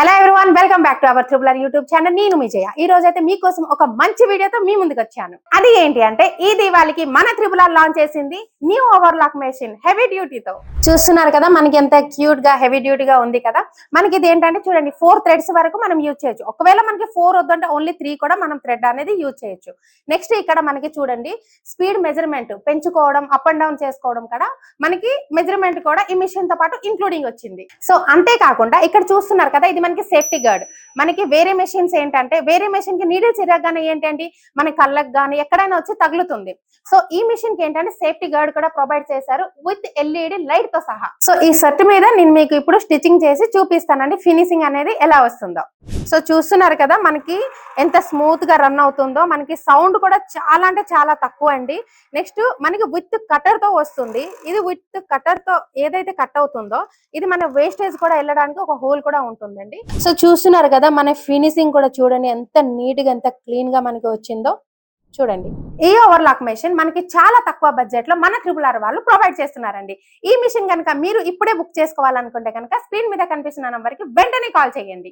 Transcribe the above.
Hello everyone welcome back to our triple R YouTube channel నేను విజయ ఈ రోజు అయితే మీకోసం ఒక మంచి వీడియోతో మీ ముందుకు వచ్చాను. అది ఏంటి అంటే ఈ దివాళికి మన త్రిబులర్ లాంచ్ చేసింది న్యూ ఓవర్లాక్ మెషిన్ హెవీ డ్యూటీతో చూస్తున్నారు కదా మనకి ఎంత క్యూట్గా హెవీ డ్యూటీగా ఉంది కదా. మనకి ఇది ఏంటంటే చూడండి ఫోర్ థ్రెడ్స్ వరకు మనం యూజ్ చేయొచ్చు. ఒకవేళ మనకి ఫోర్ వద్దంటే ఓన్లీ త్రీ కూడా మనం థ్రెడ్ అనేది యూజ్ చేయొచ్చు. నెక్స్ట్ ఇక్కడ మనకి చూడండి స్పీడ్ మెజర్మెంట్ పెంచుకోవడం అప్ అండ్ డౌన్ చేసుకోవడం కూడా మనకి మెజర్మెంట్ కూడా ఈ మిషన్తో పాటు ఇంక్లూడింగ్ వచ్చింది. సో అంతేకాకుండా ఇక్కడ చూస్తున్నారు కదా ఇది మనకి సేఫ్టీ గార్డ్ మనకి వేరే మెషిన్స్ ఏంటంటే వేరే మెషిన్కి నీడిల్ చిరగగానే ఏంటంటే మన కళ్ళకు కానీ ఎక్కడైనా వచ్చి తగులుతుంది. సో ఈ మిషన్కి ఏంటంటే సేఫ్టీ గార్డ్ కూడా ప్రొవైడ్ చేశారు విత్ ఎల్ఈడి లైట్తో సహా. సో ఈ సెట్ మీద నేను మీకు ఇప్పుడు స్టిచ్చింగ్ చేసి చూపిస్తానండి ఫినిషింగ్ అనేది ఎలా వస్తుందో. సో చూస్తున్నారు కదా మనకి ఎంత స్మూత్గా రన్ అవుతుందో మనకి సౌండ్ కూడా చాలా అంటే చాలా తక్కువ అండి. నెక్స్ట్ మనకి విత్ కటర్తో వస్తుంది. ఇది విత్ కటర్తో ఏదైతే కట్ అవుతుందో ఇది మన వేస్టేజ్ కూడా వెళ్ళడానికి ఒక హోల్ కూడా ఉంటుందండి. సో చూస్తున్నారు కదా మన ఫినిషింగ్ కూడా చూడండి ఎంత నీట్గా ఎంత క్లీన్గా మనకి వచ్చిందో. చూడండి. ఈ ఓవర్లాక్ మెషిన్ మనకి చాలా తక్కువ బడ్జెట్లో మన ట్రిపుల్ ఆర్ వాళ్ళు ప్రొవైడ్ చేస్తున్నారండి. ఈ మిషన్ కనుక మీరు ఇప్పుడే బుక్ చేసుకోవాలనుకుంటే కనుక స్క్రీన్ మీద కనిపిస్తున్న నంబర్కి వెంటనే కాల్ చేయండి.